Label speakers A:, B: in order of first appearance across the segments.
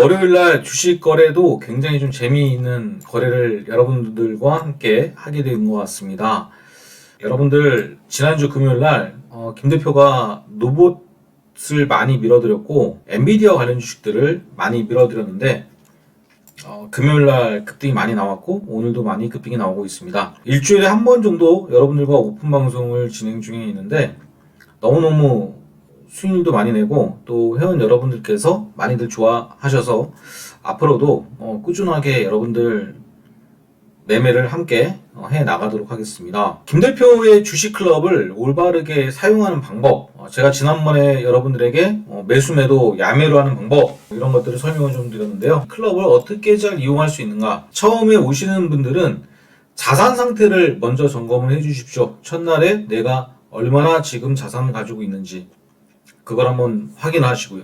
A: 월요일 날 주식 거래도 굉장히 좀 재미있는 거래를 여러분들과 함께 하게 된 것 같습니다. 여러분들 지난주 금요일날 어, 김 대표가 노봇을 많이 밀어드렸고 엔비디아 관련 주식들을 많이 밀어드렸는데 어, 금요일 날 급등이 많이 나왔고 오늘도 많이 급등이 나오고 있습니다. 일주일에 한 번 정도 여러분들과 오픈 방송을 진행 중에 있는데 너무너무 수익률도 많이 내고 또 회원 여러분들께서 많이들 좋아하셔서 앞으로도 어, 꾸준하게 여러분들 매매를 함께 어, 해 나가도록 하겠습니다. 김 대표의 주식 클럽을 올바르게 사용하는 방법, 어, 제가 지난번에 여러분들에게 어, 매수 매도 야매로 하는 방법 이런 것들을 설명을 좀 드렸는데요. 클럽을 어떻게 잘 이용할 수 있는가? 처음에 오시는 분들은 자산 상태를 먼저 점검을 해 주십시오. 첫날에 내가 얼마나 지금 자산을 가지고 있는지 그걸 한번 확인하시고요.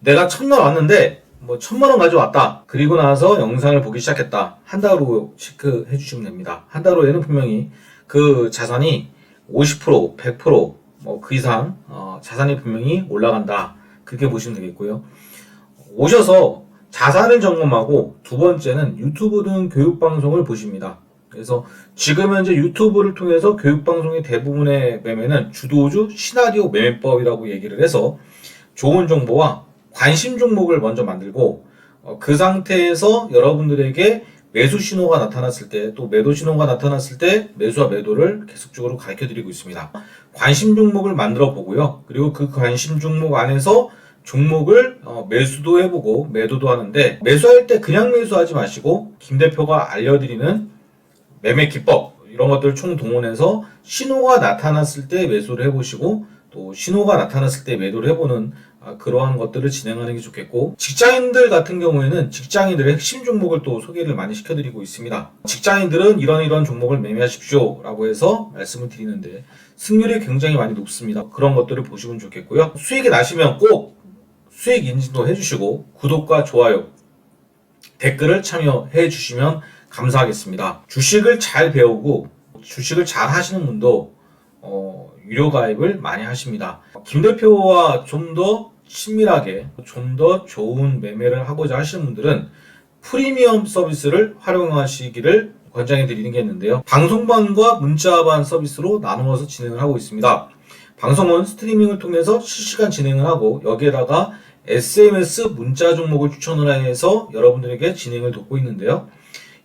A: 내가 첫날 왔는데 뭐 천만 원 가져왔다. 그리고 나서 영상을 보기 시작했다. 한 달 후 체크해 주시면 됩니다. 한 달 후에는 분명히 그 자산이 50%, 100%뭐 그 이상 어, 자산이 분명히 올라간다. 그렇게 보시면 되겠고요. 오셔서 자산을 점검하고 두 번째는 유튜브 등 교육 방송을 보십니다. 그래서 지금 현재 유튜브를 통해서 교육 방송의 대부분의 매매는 주도주 시나리오 매매법이라고 얘기를 해서 좋은 정보와 관심 종목을 먼저 만들고 어, 그 상태에서 여러분들에게 매수 신호가 나타났을 때 또 매도 신호가 나타났을 때 매수와 매도를 계속적으로 가르쳐 드리고 있습니다. 관심 종목을 만들어 보고요. 그리고 그 관심 종목 안에서 종목을 어, 매수도 해보고 매도도 하는데 매수할 때 그냥 매수하지 마시고 김 대표가 알려드리는 매매 기법 이런 것들을 총 동원해서 신호가 나타났을 때 매수를 해보시고 또 신호가 나타났을 때 매도를 해보는 아, 그러한 것들을 진행하는 게 좋겠고 직장인들 같은 경우에는 직장인들의 핵심 종목을 또 소개를 많이 시켜드리고 있습니다. 직장인들은 이런 이런 종목을 매매하십시오 라고 해서 말씀을 드리는데 승률이 굉장히 많이 높습니다. 그런 것들을 보시면 좋겠고요. 수익이 나시면 꼭 수익 인증도 해주시고 구독과 좋아요 댓글을 참여해 주시면 감사하겠습니다. 주식을 잘 배우고 주식을 잘 하시는 분도 어, 유료 가입을 많이 하십니다. 김 대표와 좀 더 친밀하게 좀 더 좋은 매매를 하고자 하시는 분들은 프리미엄 서비스를 활용하시기를 권장해 드리는 게 있는데요. 방송반과 문자반 서비스로 나누어서 진행을 하고 있습니다. 방송은 스트리밍을 통해서 실시간 진행을 하고 여기에다가 SMS 문자 종목을 추천을 해서 여러분들에게 진행을 돕고 있는데요.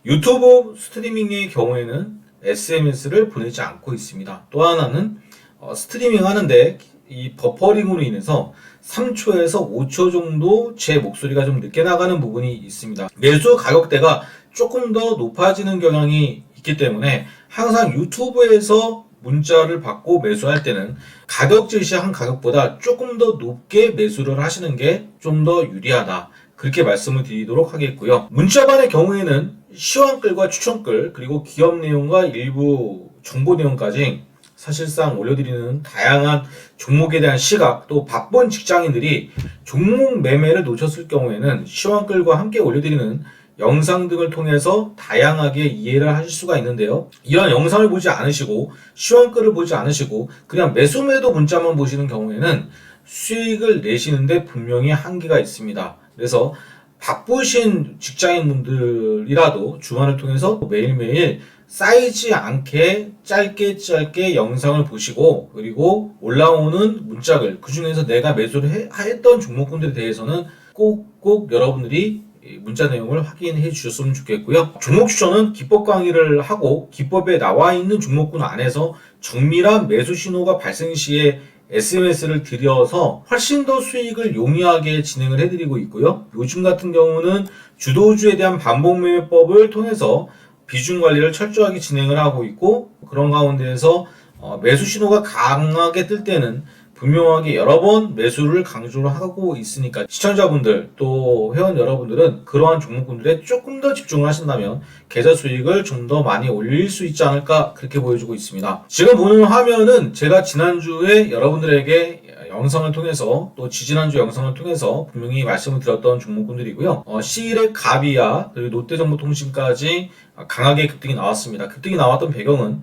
A: 유튜브 스트리밍의 경우에는 SMS를 보내지 않고 있습니다. 또 하나는 어, 스트리밍 하는데 이 버퍼링으로 인해서 3초에서 5초 정도 제 목소리가 좀 늦게 나가는 부분이 있습니다. 매수 가격대가 조금 더 높아지는 경향이 있기 때문에 항상 유튜브에서 문자를 받고 매수할 때는 가격 제시한 가격보다 조금 더 높게 매수를 하시는 게 좀 더 유리하다. 그렇게 말씀을 드리도록 하겠고요. 문자반의 경우에는 시황글과 추천글 그리고 기업 내용과 일부 정보 내용까지 사실상 올려드리는 다양한 종목에 대한 시각 또 바쁜 직장인들이 종목 매매를 놓쳤을 경우에는 시황글과 함께 올려드리는 영상 등을 통해서 다양하게 이해를 하실 수가 있는데요. 이런 영상을 보지 않으시고 시황글을 보지 않으시고 그냥 매수 매도 문자만 보시는 경우에는 수익을 내시는데 분명히 한계가 있습니다. 그래서 바쁘신 직장인분들이라도 주말을 통해서 매일매일 쌓이지 않게 짧게 짧게 영상을 보시고 그리고 올라오는 문짝을 그 중에서 내가 매수를 해- 했던 종목군들에 대해서는 꼭꼭 여러분들이 이 문자 내용을 확인해 주셨으면 좋겠고요. 종목 추천은 기법 강의를 하고 기법에 나와 있는 종목군 안에서 정밀한 매수 신호가 발생 시에 SMS를 들여서 훨씬 더 수익을 용이하게 진행을 해드리고 있고요. 요즘 같은 경우는 주도주에 대한 반복 매매법을 통해서 비중 관리를 철저하게 진행을 하고 있고 그런 가운데에서 어, 매수 신호가 강하게 뜰 때는 분명하게 여러 번 매수를 강조를 하고 있으니까 시청자분들 또 회원 여러분들은 그러한 종목군들에 조금 더 집중을 하신다면 계좌 수익을 좀 더 많이 올릴 수 있지 않을까 그렇게 보여주고 있습니다. 지금 보는 화면은 제가 지난주에 여러분들에게 영상을 통해서 또 지지난주 영상을 통해서 분명히 말씀을 드렸던 종목군들이고요. 어, 시일의 가비아 그리고 롯데정보통신까지 강하게 급등이 나왔습니다. 급등이 나왔던 배경은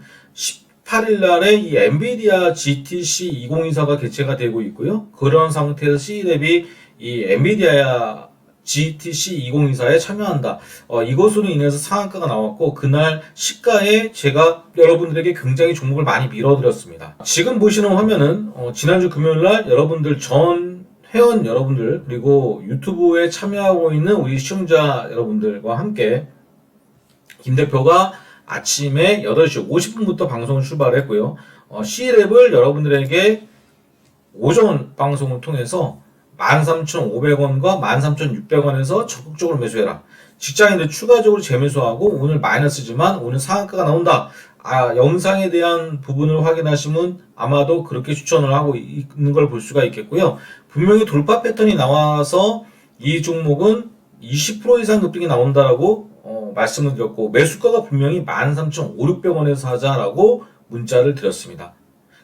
A: 18일 날에 이 엔비디아 GTC 2024가 개최가 되고 있고요. 그런 상태에서 C랩이 이 엔비디아 GTC 2024에 참여한다. 어, 이것으로 인해서 상한가가 나왔고 그날 시가에 제가 여러분들에게 굉장히 종목을 많이 밀어드렸습니다. 지금 보시는 화면은 어, 지난주 금요일 날 여러분들 전 회원 여러분들 그리고 유튜브에 참여하고 있는 우리 시청자 여러분들과 함께 김 대표가 아침에 8시 50분부터 방송을 출발했고요. 어, C랩을 여러분들에게 오전 방송을 통해서 13,500원과 13,600원에서 적극적으로 매수해라. 직장인들 추가적으로 재매수하고 오늘 마이너스지만 오늘 상한가가 나온다. 아, 영상에 대한 부분을 확인하시면 아마도 그렇게 추천을 하고 있는 걸 볼 수가 있겠고요. 분명히 돌파 패턴이 나와서 이 종목은 20% 이상 급등이 나온다라고 어, 말씀을 드렸고 매수가가 분명히 13,500원에서 하자라고 문자를 드렸습니다.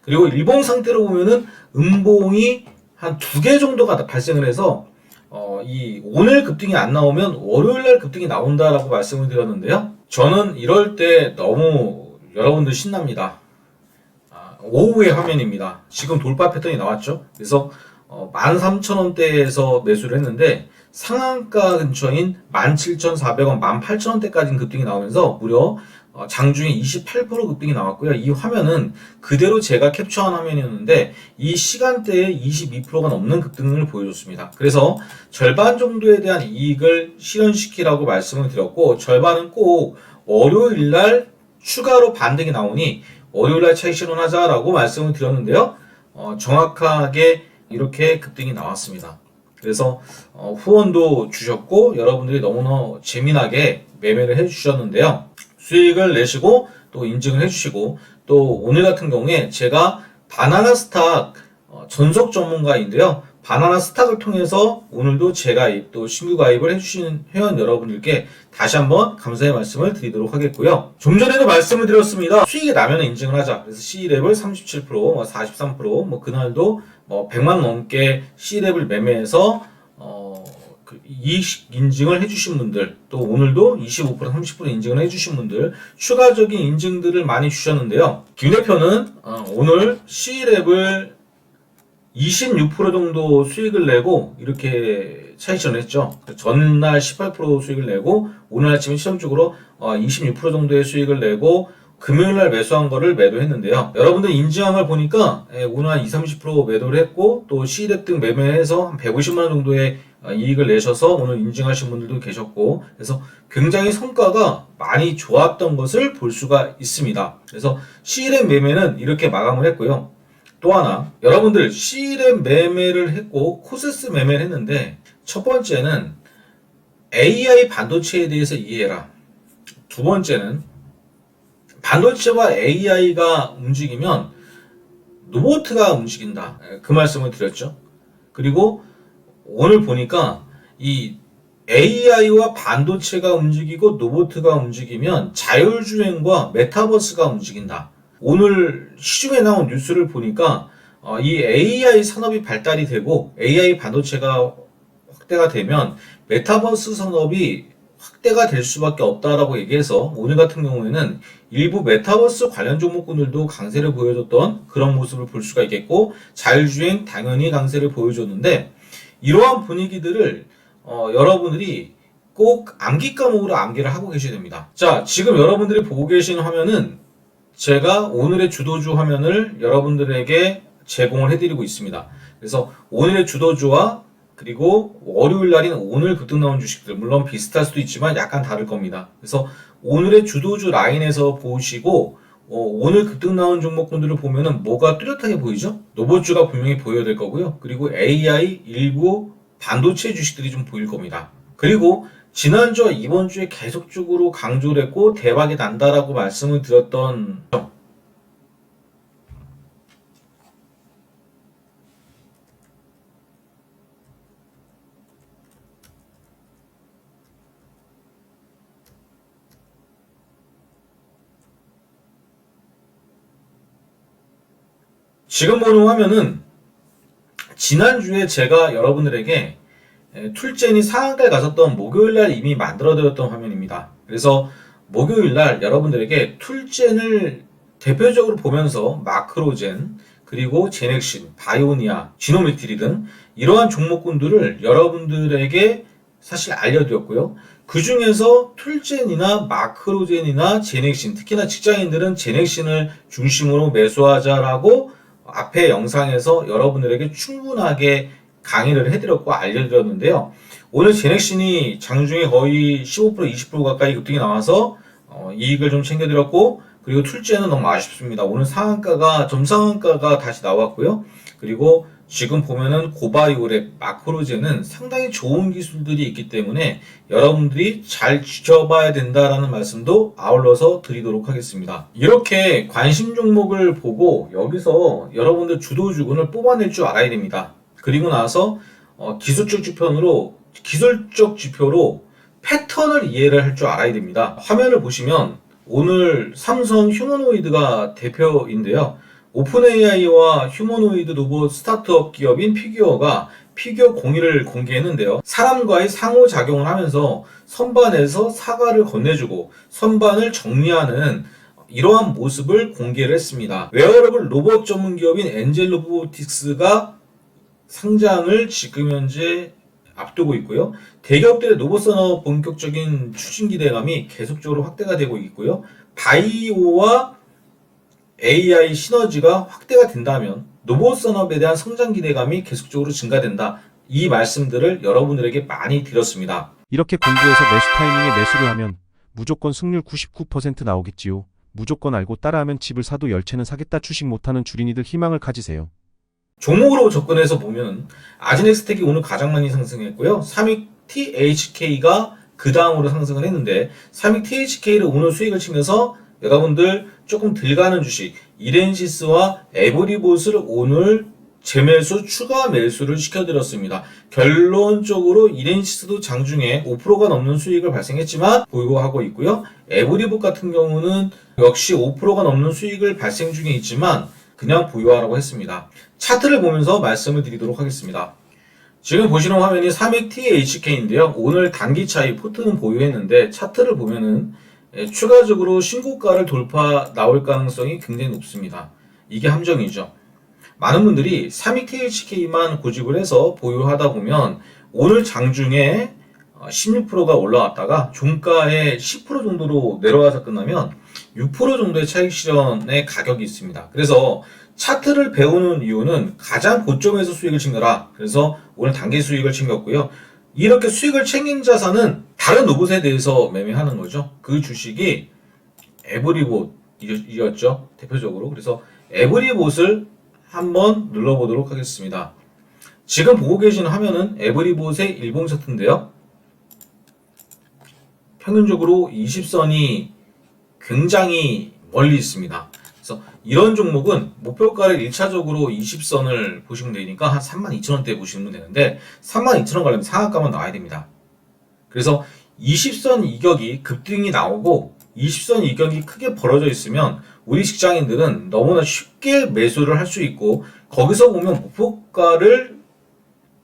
A: 그리고 일봉 상태로 보면은 음봉이 한 두 개 정도가 발생을 해서 어, 이 오늘 급등이 안 나오면 월요일 날 급등이 나온다라고 말씀을 드렸는데요. 저는 이럴 때 너무 여러분들 신납니다. 아, 오후의 화면입니다. 지금 돌파 패턴이 나왔죠. 그래서 어, 13,000원대에서 매수를 했는데 상한가 근처인 17,400원, 18,000원대까지 급등이 나오면서 무려 어, 장중에 28% 급등이 나왔고요. 이 화면은 그대로 제가 캡처한 화면이었는데 이 시간대에 22%가 넘는 급등을 보여줬습니다. 그래서 절반 정도에 대한 이익을 실현시키라고 말씀을 드렸고 절반은 꼭 월요일 날 추가로 반등이 나오니 월요일 날 차익 실현하자라고 말씀을 드렸는데요. 어, 정확하게 이렇게 급등이 나왔습니다. 그래서 어, 후원도 주셨고 여러분들이 너무나 재미나게 매매를 해주셨는데요. 수익을 내시고 또 인증을 해주시고 또 오늘 같은 경우에 제가 바나나 스탁 어, 전속 전문가인데요. 바나나 스탁을 통해서 오늘도 재가입 또 신규 가입을 해주시는 회원 여러분들께 다시 한번 감사의 말씀을 드리도록 하겠고요. 좀 전에도 말씀을 드렸습니다. 수익이 나면 인증을 하자. 그래서 C랩을 37%, 뭐 43%뭐 그날도 뭐 100만 넘게 C랩을 매매해서 어, 그 이익 인증을 해주신 분들 또 오늘도 25% 30% 인증을 해주신 분들 추가적인 인증들을 많이 주셨는데요. 김 대표는 어, 오늘 C랩을 26% 정도 수익을 내고 이렇게 차익실현을 했죠. 전날 18% 수익을 내고 오늘 아침에 시험적으로 26% 정도의 수익을 내고 금요일 날 매수한 거를 매도했는데요. 여러분들 걸 보니까 예, 오늘 한 20, 30% 매도를 했고 또 C랩 등 매매해서 한 150만 원 정도의 어, 이익을 내셔서 오늘 인증하신 분들도 계셨고 그래서 굉장히 성과가 많이 좋았던 것을 볼 수가 있습니다. 그래서 C랩 매매는 이렇게 마감을 했고요. 또 하나 여러분들 C랩 매매를 했고 코세스 매매를 했는데 첫 번째는 AI 반도체에 대해서 이해해라. 두 번째는 반도체와 AI가 움직이면 로보트가 움직인다. 예, 그 말씀을 드렸죠. 그리고 오늘 보니까 이 AI와 반도체가 움직이고 로보트가 움직이면 자율주행과 메타버스가 움직인다. 오늘 시중에 나온 뉴스를 보니까 어, 이 AI 산업이 발달이 되고 AI 반도체가 확대가 되면 메타버스 산업이 확대가 될 수밖에 없다라고 얘기해서 오늘 같은 경우에는 일부 메타버스 관련 종목군들도 강세를 보여줬던 그런 모습을 볼 수가 있겠고 자율주행 당연히 강세를 보여줬는데 이러한 분위기들을 어, 여러분들이 꼭 암기 과목으로 암기를 하고 계셔야 됩니다. 자, 지금 여러분들이 보고 계신 화면은 제가 오늘의 주도주 화면을 여러분들에게 제공을 해드리고 있습니다. 그래서 오늘의 주도주와 그리고 월요일 날인 오늘 급등 나온 주식들 물론 비슷할 수도 있지만 약간 다를 겁니다. 그래서 오늘의 주도주 라인에서 보시고 어, 오늘 급등 나온 종목군들을 보면은 뭐가 뚜렷하게 보이죠? 로봇주가 분명히 보여야 될 거고요. 그리고 AI 일부 반도체 주식들이 좀 보일 겁니다. 그리고 지난주와 이번 주에 계속적으로 강조를 했고 대박이 난다라고 말씀을 드렸던 지금 보는 화면은 지난주에 제가 여러분들에게 에, 툴젠이 상한가에 갔었던 목요일 날 이미 만들어드렸던 화면입니다. 그래서 목요일 날 여러분들에게 툴젠을 대표적으로 보면서 마크로젠 그리고 제넥신, 바이오니아, 지노메트리 등 이러한 종목군들을 여러분들에게 사실 알려드렸고요. 그 중에서 툴젠이나 마크로젠이나 제넥신, 특히나 직장인들은 제넥신을 중심으로 매수하자라고 앞에 영상에서 여러분들에게 충분하게 강의를 해드렸고 알려드렸는데요. 오늘 제넥신이 장중에 거의 15% 20% 가까이 급등이 나와서 어, 이익을 좀 챙겨드렸고 그리고 툴제는 너무 아쉽습니다. 오늘 상한가가 점상한가가 다시 나왔고요. 그리고 지금 보면은 고바이오랩 마크로제는 상당히 좋은 기술들이 있기 때문에 여러분들이 잘 지켜봐야 된다라는 말씀도 아울러서 드리도록 하겠습니다. 이렇게 관심 종목을 보고 여기서 여러분들 주도주군을 뽑아낼 줄 알아야 됩니다. 그리고 나서 어, 기술적 지표로 기술적 지표로 패턴을 이해를 할 줄 알아야 됩니다. 화면을 보시면 오늘 삼성 휴머노이드가 대표인데요. 오픈 AI와 휴머노이드 로봇 스타트업 기업인 피규어가 피규어 공유를 공개했는데요. 사람과의 상호작용을 하면서 선반에서 사과를 건네주고 선반을 정리하는 이러한 모습을 공개를 했습니다. 웨어러블 로봇 전문 기업인 엔젤 로보틱스가 상장을 지금 현재 앞두고 있고요. 대기업들의 로봇 산업 본격적인 추진 기대감이 계속적으로 확대가 되고 있고요. 바이오와 AI 시너지가 확대가 된다면 로봇 산업에 대한 성장 기대감이 계속적으로 증가된다. 이 말씀들을 여러분들에게 많이 드렸습니다.
B: 이렇게 공부해서 매수 타이밍에 매수를 하면 무조건 승률 99% 나오겠지요. 무조건 알고 따라하면 집을 사도 열채는 사겠다 주식 못하는 주린이들 희망을 가지세요.
A: 종목으로 접근해서 보면 아지넥스텍이 오늘 가장 많이 상승했고요. 3위 THK가 그 다음으로 상승을 했는데 3위 THK를 오늘 수익을 치면서 여러분들 조금 들 가는 주식 이렌시스와 에브리봇을 오늘 재매수 추가 매수를 시켜드렸습니다. 결론적으로 이렌시스도 장중에 5%가 넘는 수익을 발생했지만 보유하고 있고요. 에브리봇 같은 경우는 역시 5%가 넘는 수익을 발생 중에 있지만 그냥 보유하라고 했습니다. 차트를 보면서 말씀을 드리도록 하겠습니다. 지금 보시는 화면이 3익 THK인데요. 오늘 단기 차이 포트는 보유했는데 차트를 보면은 예, 추가적으로 신고가를 돌파 나올 가능성이 굉장히 높습니다. 이게 함정이죠. 많은 분들이 3익 THK만 고집을 해서 보유하다 보면 오늘 장중에 16%가 올라왔다가 종가의 10% 정도로 내려와서 끝나면 6% 정도의 차익 실현의 가격이 있습니다. 그래서 차트를 배우는 이유는 가장 고점에서 수익을 챙겨라. 그래서 오늘 단기 수익을 챙겼고요. 이렇게 수익을 챙긴 자산은 다른 로봇에 대해서 매매하는 거죠. 그 주식이 에브리봇이었죠. 대표적으로. 그래서 에브리봇을 한번 눌러보도록 하겠습니다. 지금 보고 계신 화면은 에브리봇의 일봉 차트인데요. 평균적으로 20선이 굉장히 멀리 있습니다. 이런 종목은 목표가를 1차적으로 20선을 보시면 되니까 한 32,000원대 보시면 되는데 32,000원 가려면 상한가만 나와야 됩니다. 그래서 20선 이격이 급등이 나오고 20선 이격이 크게 벌어져 있으면 우리 직장인들은 너무나 쉽게 매수를 할 수 있고 거기서 보면 목표가를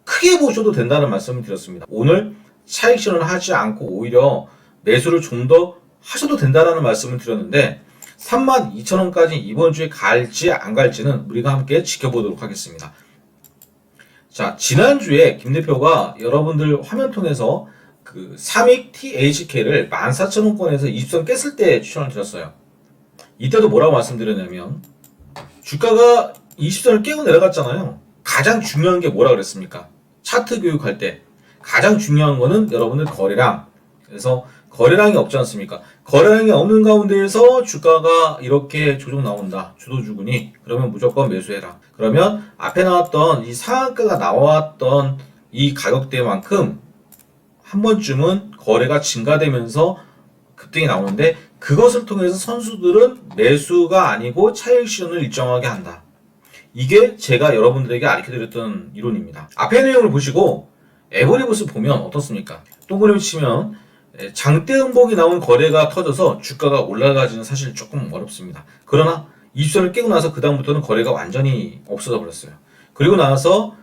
A: 크게 보셔도 된다는 말씀을 드렸습니다. 오늘 차익 실현을 하지 않고 오히려 매수를 좀 더 하셔도 된다라는 말씀을 드렸는데 32,000원까지 이번 주에 갈지 안 갈지는 우리가 함께 지켜보도록 하겠습니다. 자, 지난주에 김 대표가 여러분들 화면 통해서 그 3익 THK를 14,000원권에서 20선 깼을 때 추천을 드렸어요. 이때도 뭐라고 말씀드렸냐면 주가가 20선을 깨고 내려갔잖아요. 가장 중요한 게 뭐라 그랬습니까? 차트 교육할 때 가장 중요한 거는 여러분들 거래량. 그래서 거래량이 없지 않습니까? 거래량이 없는 가운데에서 주가가 이렇게 조정 나온다. 주도주군이. 그러면 무조건 매수해라. 그러면 앞에 나왔던 이 상한가가 나왔던 이 가격대만큼 한 번쯤은 거래가 증가되면서 급등이 나오는데 그것을 통해서 선수들은 매수가 아니고 차익 실현을 일정하게 한다. 이게 제가 여러분들에게 알려드렸던 이론입니다. 앞에 내용을 보시고 에버리봇을 보면 어떻습니까? 동그라미 치면 예, 장대 음봉이 나온 거래가 터져서 주가가 올라가지는 사실 조금 어렵습니다. 그러나 20선을 깨고 나서 그 다음부터는 거래가 완전히 없어져 버렸어요. 그리고 나서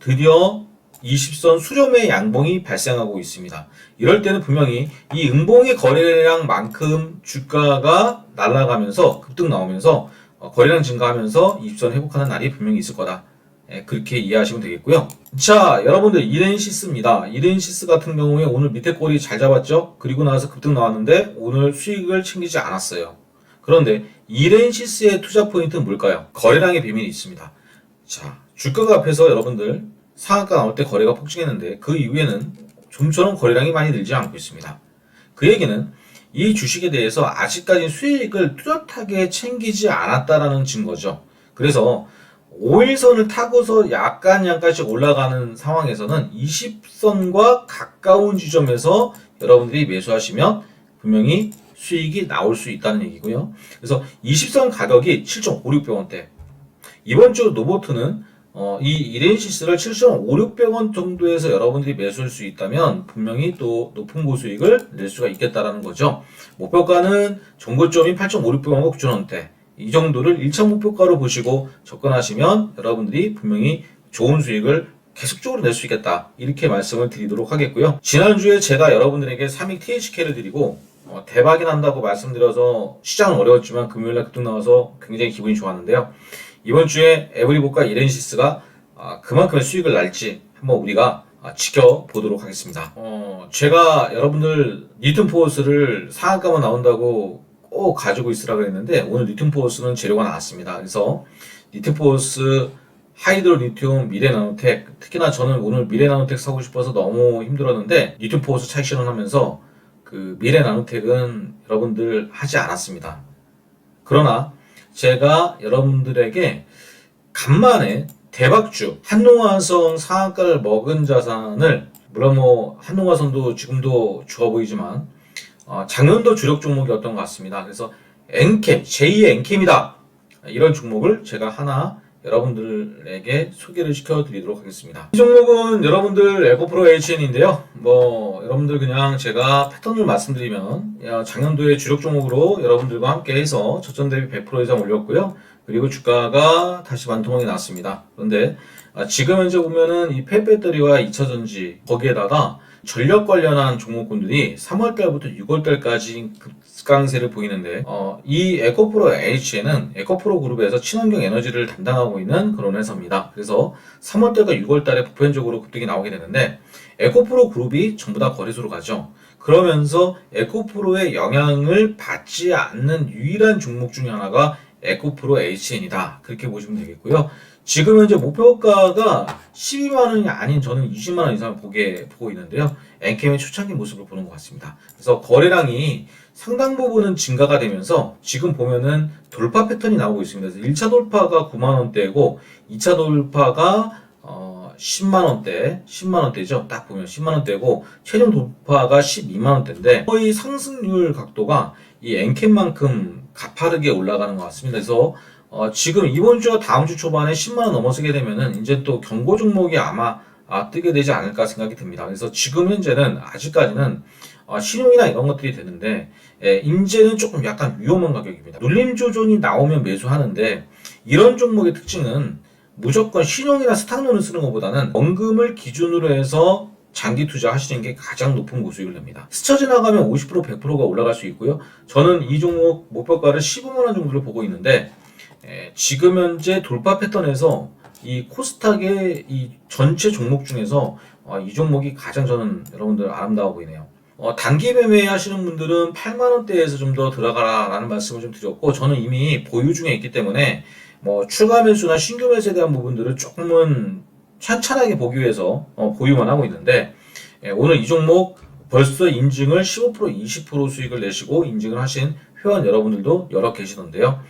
A: 드디어 20선 수렴의 양봉이 발생하고 있습니다. 이럴 때는 분명히 이 음봉의 거래량만큼 주가가 날아가면서 급등 나오면서 어, 거래량 증가하면서 20선 회복하는 날이 분명히 있을 거다. 예, 그렇게 이해하시면 되겠고요. 자, 여러분들 이렌시스입니다. 이렌시스 같은 경우에 오늘 밑에 꼬리 잘 잡았죠? 그리고 나서 급등 나왔는데 오늘 수익을 챙기지 않았어요. 그런데 이렌시스의 투자 포인트는 뭘까요? 거래량의 비밀이 있습니다. 자, 주가가 앞에서 여러분들 상한가 나올 때 거래가 폭증했는데 그 이후에는 좀처럼 거래량이 많이 늘지 않고 있습니다. 그 얘기는 이 주식에 대해서 아직까지 수익을 뚜렷하게 챙기지 않았다라는 증거죠. 그래서 5일선을 타고서 약간 약간씩 올라가는 상황에서는 20선과 가까운 지점에서 여러분들이 매수하시면 분명히 수익이 나올 수 있다는 얘기고요. 그래서 20선 가격이 7,560원대. 이번 주 노보트는 어, 이 이렌시스를 7,560원 정도에서 여러분들이 매수할 수 있다면 분명히 또 높은 고수익을 낼 수가 있겠다라는 거죠. 목표가는 정고점이 8,560원과 9,000원대. 이 정도를 1차 목표가로 보시고 접근하시면 여러분들이 분명히 좋은 수익을 계속적으로 낼 수 있겠다. 이렇게 말씀을 드리도록 하겠고요. 지난주에 제가 여러분들에게 3익 THK를 드리고 어, 대박이 난다고 말씀드려서 시장은 어려웠지만 금요일날 급등 나와서 굉장히 기분이 좋았는데요. 이번 주에 에브리복과 이렌시스가 아, 그만큼의 수익을 날지 한번 우리가 아, 지켜보도록 하겠습니다. 어, 제가 여러분들 니튼 포스를 상한가만 나온다고 꼭 가지고 있으라고 했는데 오늘 니튼포스는 재료가 나왔습니다. 그래서 니튼포스 하이드로 리튬 미래 나노텍 특히나 저는 오늘 미래 나노텍 사고 싶어서 너무 힘들었는데 니튼포스 차익 실현하면서 그 미래 나노텍은 여러분들 하지 않았습니다. 그러나 제가 여러분들에게 간만에 대박주 한농화성 상한가를 먹은 자산을 물론 뭐 한농화성도 지금도 좋아 보이지만 어, 작년도 주력 종목이었던 것 같습니다. 그래서 엔캠 제2의 엔캠이다 이런 종목을 제가 하나 여러분들에게 소개를 시켜드리도록 하겠습니다. 이 종목은 여러분들 에코프로 HN인데요. 뭐 여러분들 그냥 제가 패턴을 말씀드리면 야, 작년도에 주력 종목으로 여러분들과 함께 해서 저점 대비 100% 이상 올렸고요. 그리고 주가가 다시 반토막이 났습니다. 그런데 아, 지금 현재 보면은 이 폐배터리와 2차 전지 거기에다가 전력 관련한 종목군들이 3월달부터 6월달까지 급강세를 보이는데 어, 이 에코프로 H에는 에코프로 그룹에서 친환경 에너지를 담당하고 있는 그런 회사입니다. 그래서 3월달과 6월달에 보편적으로 급등이 나오게 되는데 에코프로 그룹이 전부 다 거래소로 가죠. 그러면서 에코프로의 영향을 받지 않는 유일한 종목 중에 하나가 에코프로 HN이다. 그렇게 보시면 되겠고요. 지금 현재 목표가가 12만 원이 아닌 저는 20만 원 이상 보게 보고 있는데요. 엔캠의 초창기 모습을 보는 것 같습니다. 그래서 거래량이 상당 부분은 증가가 되면서 지금 보면은 돌파 패턴이 나오고 있습니다. 그래서 1차 돌파가 9만 원대고 2차 돌파가 어 10만 원대, 10만 원대죠. 딱 보면 10만 원대고 최종 돌파가 12만 원대인데 거의 상승률 각도가 이 엔캠만큼 가파르게 올라가는 것 같습니다. 그래서 어, 지금 이번 주와 다음 주 초반에 10만 원 넘어서게 되면은 이제 또 경고 종목이 아마 아, 뜨게 되지 않을까 생각이 듭니다. 그래서 지금 현재는 아직까지는 어, 신용이나 이런 것들이 되는데 예, 인제는 조금 약간 위험한 가격입니다. 눌림 조정이 나오면 매수하는데 이런 종목의 특징은 무조건 신용이나 스탁론을 쓰는 것보다는 원금을 기준으로 해서 장기 투자하시는 게 가장 높은 고수익을 냅니다. 스쳐 지나가면 50% 100%가 올라갈 수 있고요. 저는 이 종목 목표가를 15만 원 정도를 보고 있는데 에, 지금 현재 돌파 패턴에서 이 코스닥의 이 전체 종목 중에서 어, 이 종목이 가장 저는 여러분들 아름다워 보이네요. 어, 단기 매매 하시는 분들은 8만 원대에서 좀 더 들어가라 라는 말씀을 좀 드렸고 저는 이미 보유 중에 있기 때문에 뭐 추가 매수나 신규 매수에 대한 부분들을 조금은 찬찬하게 보기 위해서 어, 보유만 하고 있는데 예, 오늘 이 종목 벌써 인증을 15% 20% 수익을 내시고 인증을 하신 회원 여러분들도 여러 계시던데요.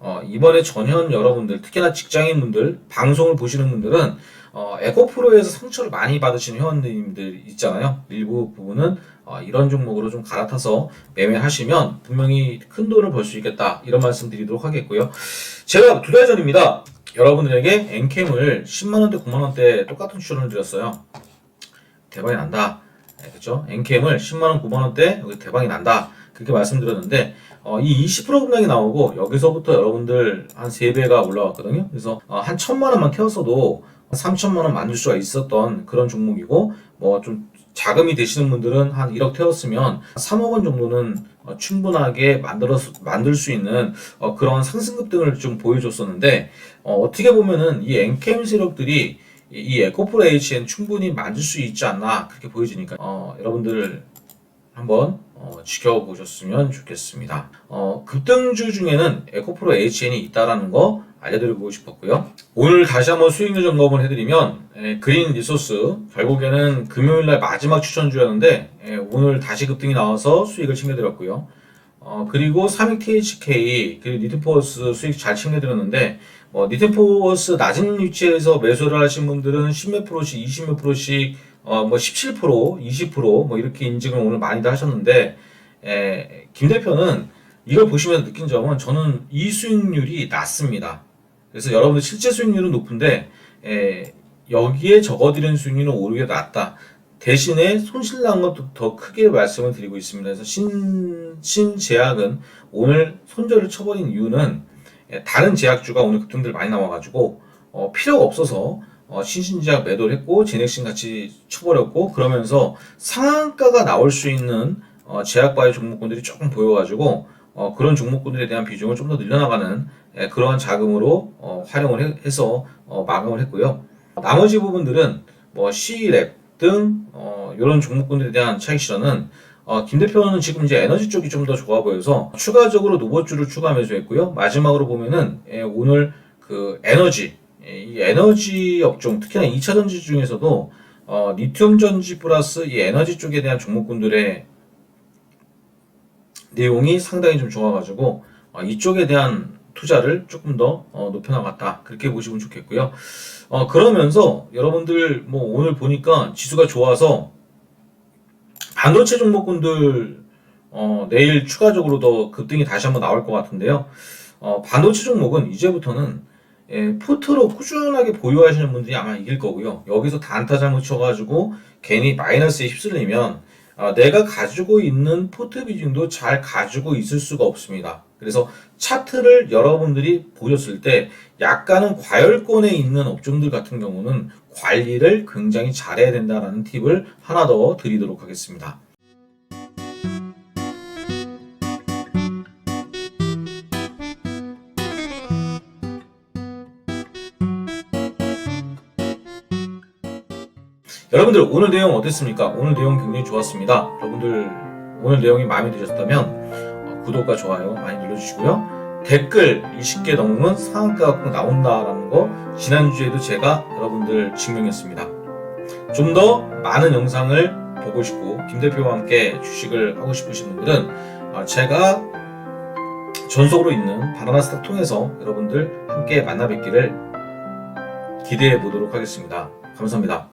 A: 어, 이번에 전현 여러분들, 특히나 직장인분들, 방송을 보시는 분들은 어, 에코프로에서 상처를 많이 받으시는 회원님들 있잖아요. 일부 부분은 어, 이런 종목으로 좀 갈아타서 매매하시면 분명히 큰 돈을 벌 수 있겠다. 이런 말씀 드리도록 하겠고요. 제가 두 달 전입니다. 여러분들에게 엔캠을 10만원대, 9만원대 똑같은 추천을 드렸어요. 대박이 난다. 네, 그죠? 엔캠을 10만원, 9만원대 여기 대박이 난다. 그렇게 말씀드렸는데 어, 이 20% 급락이 나오고 여기서부터 여러분들 한 3배가 올라왔거든요. 그래서 어, 한 천만 원만 태웠어도 3천만 원 만들 수가 있었던 그런 종목이고 뭐 좀 자금이 되시는 분들은 한 1억 태웠으면 3억 원 정도는 어, 충분하게 만들어 만들 수 있는 어, 그런 상승급 등을 좀 보여줬었는데 어, 떻게 보면은 이 엔캠 세력들이 이, 이 HN 충분히 만들 수 있지 않나 그렇게 보여지니까 어, 여러분들 한번 어, 지켜보셨으면 좋겠습니다. 어, 급등주 중에는 에코프로 HN이 있다라는 거 알려드리고 싶었고요. 오늘 다시 한번 수익률 점검을 해드리면 에, 그린 리소스 결국에는 금요일날 마지막 추천주였는데 에, 오늘 다시 급등이 나와서 수익을 챙겨드렸고요. 어, 그리고 3익 THK 그리고 니트포스 수익 잘 챙겨드렸는데 어, 니트포스 낮은 위치에서 매수를 하신 분들은 10몇 프로씩 20몇 프로씩 어, 뭐 17%, 20%뭐 이렇게 인증을 오늘 많이들 하셨는데 에, 김 대표는 이걸 보시면서 느낀 점은 저는 이 수익률이 낮습니다. 그래서 여러분들 실제 수익률은 높은데 에, 여기에 적어드린 수익률은 오히려 낮다. 대신에 손실 난 것도 더 크게 말씀을 드리고 있습니다. 그래서 신, 신제약은 오늘 손절을 쳐버린 이유는 에, 다른 제약주가 오늘 급등들 많이 나와가지고 어, 필요가 없어서 어, 신신제약 매도를 했고 제넥신 같이 쳐버렸고 그러면서 상한가가 나올 수 있는 어, 제약바이오 종목군들이 조금 보여가지고 어, 그런 종목군들에 대한 비중을 좀 더 늘려나가는 에, 그러한 자금으로 어, 활용을 해, 해서 어, 마감을 했고요. 나머지 부분들은 뭐 C랩 등 어, 이런 종목군들에 대한 차익 실현은 어, 김 대표는 지금 이제 에너지 쪽이 좀 더 좋아 보여서 추가적으로 노버주를 추가 매수했고요. 마지막으로 보면은 예, 오늘 그 에너지 예, 이 에너지 업종 특히나 2차 전지 중에서도 어, 리튬 전지 플러스 이 에너지 쪽에 대한 종목군들의 내용이 상당히 좀 좋아가지고 어, 이쪽에 대한 투자를 조금 더 어, 높여나갔다 그렇게 보시면 좋겠고요. 어, 그러면서 여러분들 뭐 오늘 보니까 지수가 좋아서 반도체 종목군들 어, 내일 추가적으로 더 급등이 다시 한번 나올 것 같은데요. 어, 반도체 종목은 이제부터는 예, 포트로 꾸준하게 보유하시는 분들이 아마 이길 거고요. 여기서 단타 잘못 쳐가지고 괜히 마이너스에 휩쓸리면 아, 내가 가지고 있는 포트 비중도 잘 가지고 있을 수가 없습니다. 그래서 차트를 여러분들이 보셨을 때 약간은 과열권에 있는 업종들 같은 경우는 관리를 굉장히 잘해야 된다라는 팁을 하나 더 드리도록 하겠습니다. 여러분들 오늘 내용 어땠습니까? 오늘 내용 굉장히 좋았습니다. 여러분들 오늘 내용이 마음에 드셨다면 어, 구독과 좋아요 많이 눌러주시고요. 댓글 20개 넘으면 상한가가 꼭 나온다라는 거 지난주에도 제가 여러분들 증명했습니다. 좀 더 많은 영상을 보고 싶고 김 대표와 함께 주식을 하고 싶으신 분들은 어, 제가 전속으로 있는 바나나 스탁 통해서 여러분들 함께 만나 뵙기를 기대해 보도록 하겠습니다. 감사합니다.